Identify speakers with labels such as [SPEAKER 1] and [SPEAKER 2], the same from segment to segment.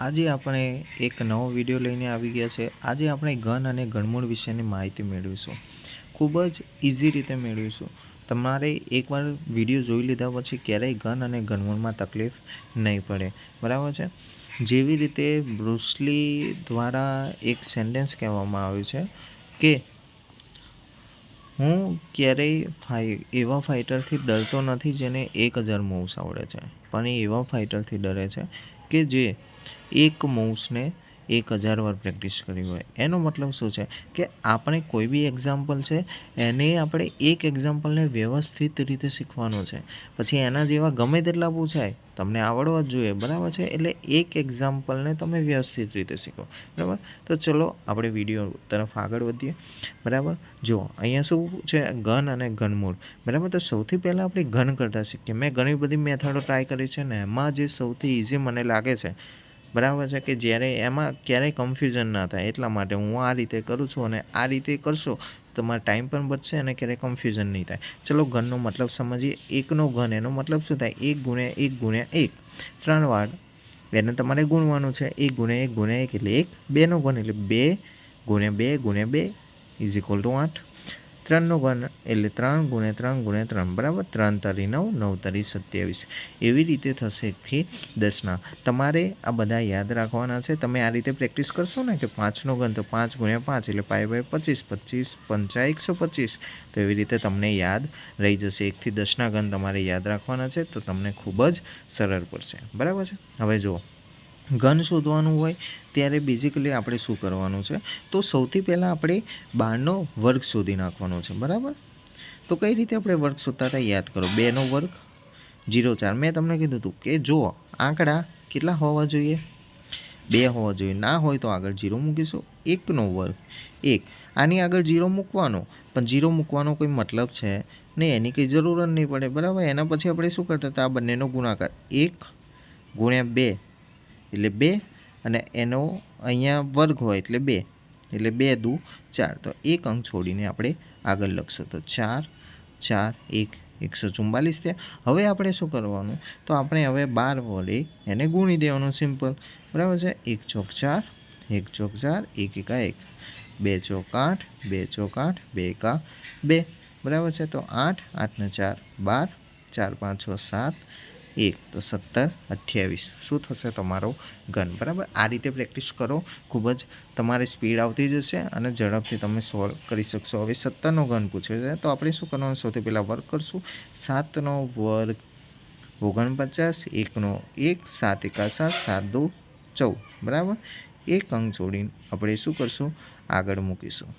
[SPEAKER 1] આજે આપણે એક નવો વીડિયો લઈને આવી ગયા છે. આજે આપણે ઘન અને ગણમૂળ વિશેની માહિતી મેળવીશું. ખૂબ જ ઇઝી રીતે મેળવીશું. તમારે એકવાર વીડિયો જોઈ લીધા પછી ક્યારેય ઘન અને ગણમૂળમાં તકલીફ નહીં પડે. બરાબર છે? જેવી રીતે બ્રુસલી દ્વારા એક સેન્ટેન્સ કહેવામાં આવ્યું છે કે હું ક્યારેય ફાઈ, એવા ફાઇટરથી ડરતો નથી જેને એક હજાર મૂવ્સ આવડે છે. પણ એ એવા ફાઇટરથી ડરે છે કે જે એક મૂવ્સને એક હજાર વાર પ્રેક્ટિસ કરી હોય. એનો મતલબ શું છે? કે આપણે કોઈ બી એક્ઝામ્પલ છે, એને આપણે એક એક્ઝામ્પલને વ્યવસ્થિત રીતે શીખવાનું છે. પછી એના જેવા ગમે તેટલા પૂછાય, તમને આવડવા જ જોઈએ, બરાબર છે? એટલે એક એક્ઝામ્પલને તમે વ્યવસ્થિત રીતે શીખો. બરાબર? તો ચલો આપણે વીડિયો તરફ આગળ વધીએ. બરાબર? જો અહીંયા શું છે? ઘન અને ઘનમૂળ. બરાબર? તો સૌથી પહેલાં આપણે ઘન કરતાં શીખીએ. મેં ઘણી બધી મેથડો ટ્રાય કરી છે ને, એમાં જે સૌથી ઇઝી મને લાગે છે બરાબર છે કે જ્યારે એમાં ક્યારેય કન્ફ્યુઝન ના થાય એટલા માટે હું આ રીતે કરું છું અને આ રીતે કરશો તમારો ટાઈમ પણ બચશે અને ક્યારેય કન્ફ્યુઝન નહીં થાય. ચલો ઘનનો મતલબ સમજીએ. એકનો ઘન એનો મતલબ શું થાય? એક ગુણ્યા એક ગુણ્યા એક. ત્રણ વાર બેને તમારે ગુણવાનું છે. એક ગુણ્યા એક ગુણ્યા એક એટલે એક. બેનો ઘન એટલે બે ગુણ્યા બે ગુણ્યા બે ઇઝ ઇક્વલ ટુ આઠ. ત્રણનો ઘન એટલે ત્રણ ગુણે ત્રણ ગુણે ત્રણ, બરાબર? ત્રણ તરી નવ નવ તરી સત્યાવીસ. એવી રીતે થશે એકથી દસના તમારે આ બધા યાદ રાખવાના છે. તમે આ રીતે પ્રેક્ટિસ કરશો ને કે પાંચનો ઘન તો પાંચ ગુણ્યા પાંચ એટલે પાય બાય પચીસ પચીસ પંચા એકસો પચીસ. તો એવી રીતે તમને યાદ રહી જશે. એકથી દસના ઘન તમારે યાદ રાખવાના છે તો તમને ખૂબ જ સરળ પડશે. બરાબર છે? હવે જુઓ. ઘન શોધવાનું હોય, ત્યારે બેઝિકલી આપણે શું કરવાનું છે? તો સૌથી પહેલાં આપણે બારનો વર્ગ શોધી નાખવાનો છે, બરાબર? તો કઈ રીતે આપણે વર્ગ શોધતા હતા યાદ કરો, બેનો વર્ગ, જીરો, ચાર. મેં તમને કીધું હતું કે જુઓ, આંકડા કેટલા હોવા જોઈએ? બે હોવા જોઈએ. ના હોય તો આગળ જીરો મૂકીશું. એકનો વર્ગ, એક. આની આગળ જીરો મૂકવાનો. પણ જીરો મૂકવાનો કોઈ મતલબ છે નહીં એની કંઈ જરૂર જ નહીં પડે, બરાબર? એના પછી આપણે શું કરતા હતા? આ બંનેનો ગુણાકાર. એક ગુણ્યા બે. એટલે બે અને એનો અહીંયા વર્ગ હોય એટલે બે એટલે બે દુ ચાર. તો એક અંક છોડીને આપણે આગળ લખશું. તો ચાર ચાર, એક, એકસો ચુમ્માલીસ થયા. હવે આપણે શું કરવાનું? તો આપણે હવે બાર વડે એને ગુણી દેવાનું, સિમ્પલ. બરાબર છે? એક ચોક ચાર, એક ચોક ચાર, એક એકા એક. બે ચોક આઠ, બે ચોક આઠ, બે એકા બે. બરાબર છે? તો આઠ આઠને ચાર, બાર. ચાર, પાંચ, છ, સાત. એક તો સત્તર, અઠ્યાવીસ. શું થશે તમારો ઘન? બરાબર? આ રીતે પ્રેક્ટિસ કરો. ખૂબ જ તમારી સ્પીડ આવતી જશે અને ઝડપથી તમે સોલ્વ કરી શકશો. હવે સત્તરનો ઘન પૂછ્યો છે. તો આપણે શું કરવાનું? સૌથી પહેલાં વર્ક કરશું. સાતનો વર્ગ ઓગણપચાસ, એકનો એક, સાત એકા સાત સાત દો ચૌદ. બરાબર? એક અંક છોડીને આપણે શું કરશું? આગળ મૂકીશું.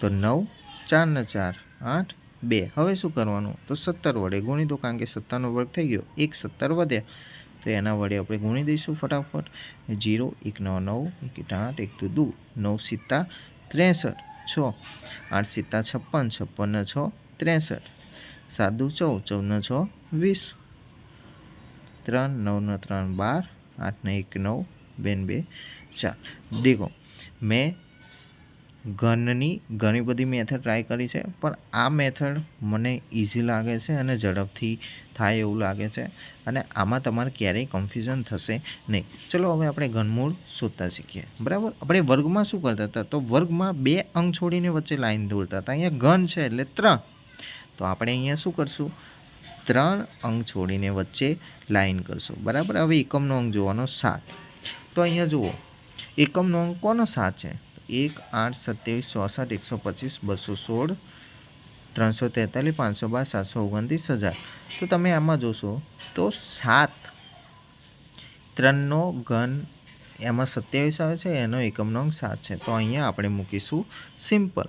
[SPEAKER 1] તો નવ ચાર ને ચાર, આઠ બે. હવે શું કરવાનું? તો સત્તર વડે ગુણી દો કારણ કે સત્તરનો વર્ગ થઈ ગયો. એક સત્તર વધ્યા તો એના વડે આપણે ગુણી દઈશું ફટાફટ. જીરો, એક નવ નવ, એક આઠ, એક તો દુ. નવ સિત્તા ત્રેસઠ. છ. આઠ સિત્તા છપ્પન છપ્પન છ, ત્રેસઠ. સાત દુ ચૌદ ચૌદને છ, વીસ. ત્રણ નવને ત્રણ બાર. આઠને એક નવ, બેન બે ચાર. દેખો, મેં ઘનની ઘણી બધી મેથડ ટ્રાય કરી છે, પણ આ મેથડ મને ઇઝી લાગે છે અને ઝડપથી થાય એવું લાગે છે અને આમાં તમારે ક્યારેય કન્ફ્યુઝન થશે નહીં. ચલો હવે આપણે ઘનમૂળ શોધતા શીખીએ. બરાબર? આપણે વર્ગમાં શું કરતા હતા? તો વર્ગમાં બે અંક છોડીને વચ્ચે લાઈન દોરતા હતા. અહીંયા ઘન છે એટલે ત્રણ. તો આપણે અહીંયા શું કરશું? ત્રણ અંક છોડીને વચ્ચે લાઈન કરશું. બરાબર? હવે એકમનો અંક જોવાનો સાત. તો અહીંયા જુઓ, એકમનો અંક કોનો સાત છે? એક આઠ સત્યાવીસ ચોસઠ એકસો પચીસ બસો સોળ ત્રણસો તેતાલીસ પાંચસો બાર સાતસો ઓગણત્રીસ હજાર તો તમે આમાં જોશો તો સાત ત્રણનો ઘન એમાં સત્યાવીસ આવે છે, એનો એકમનો અંક સાત છે. તો અહીંયા આપણે મૂકીશું સિમ્પલ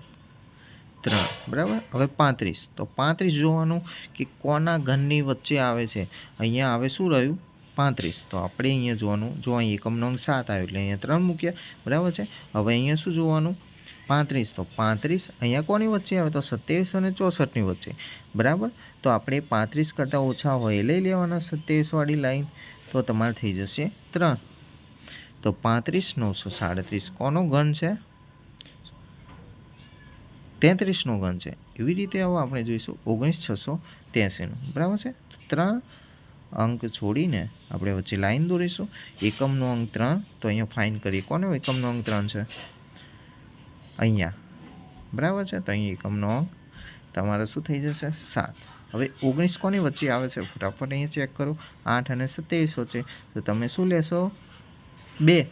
[SPEAKER 1] ત્રણ, બરાબર? હવે પાંત્રીસ. તો પાંત્રીસ જોવાનું કે કોના ઘનની વચ્ચે આવે છે. અહીંયા આવે શું રહ્યું? પાંત્રીસ. તો આપણે અહીંયા જોવાનું, જો અહીં એકમનો અંક સાત આવ્યો, એટલે અહીંયા ત્રણ મૂક્યા. બરાબર છે? હવે અહીંયા શું જોવાનું? પાંત્રીસ. તો પાંત્રીસ અહીંયા કોની વચ્ચે આવે? તો સત્યાવીસ અને ચોસઠની વચ્ચે. બરાબર? તો આપણે પાંત્રીસ કરતાં ઓછા હોય એ લઈ લેવાના સત્યાવીસવાળી લાઈન. તો તમારે થઈ જશે ત્રણ. તો પાંત્રીસ નવસો સાડત્રીસ કોનો ઘન છે? તેત્રીસનો ઘન છે. એવી રીતે હવે આપણે જોઈશું ઓગણીસ છસો ત્યાસીનું બરાબર છે? ત્રણ અંક છોડીને આપણે વચ્ચે લાઈન દોરીશું. એકમનો અંક ત્રણ, તો અહીંયા ફાઇન કરીએ. કોનો એકમનો અંક ત્રણ છે? અહીંયા. બરાબર છે? તો અહીં એકમનો અંક તમારે શું થઈ જશે? સાત. હવે ઓગણીસ કોની વચ્ચે આવે છે? ફટાફટ અહીંયા ચેક કરો. આઠ અને સત્યાવીસ વચ્ચે. તો તમે શું લેશો? બે.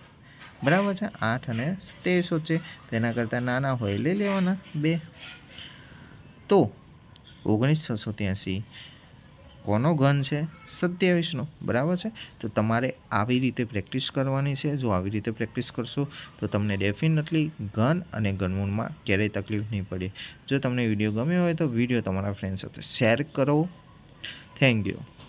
[SPEAKER 1] બરાબર છે? આઠ અને સત્યાવીસ વચ્ચે. તેના કરતાં નાના હોય લઈ લેવાના. બે. તો ઓગણીસ છસો ત્યાંસી કોનો ઘન છે? સત્યાવીસનો. બરાબર છે? તો તમારે આવી રીતે પ્રેક્ટિસ કરવાની છે. જો આવી રીતે પ્રેક્ટિસ કરશો, તો તમને ડેફિનેટલી ઘન અને ઘનમૂળમાં ક્યારેય તકલીફ નહીં પડે. જો તમને વીડિયો ગમ્યો હોય તો વીડિયો તમારા ફ્રેન્ડ સાથે શેર કરો. Thank you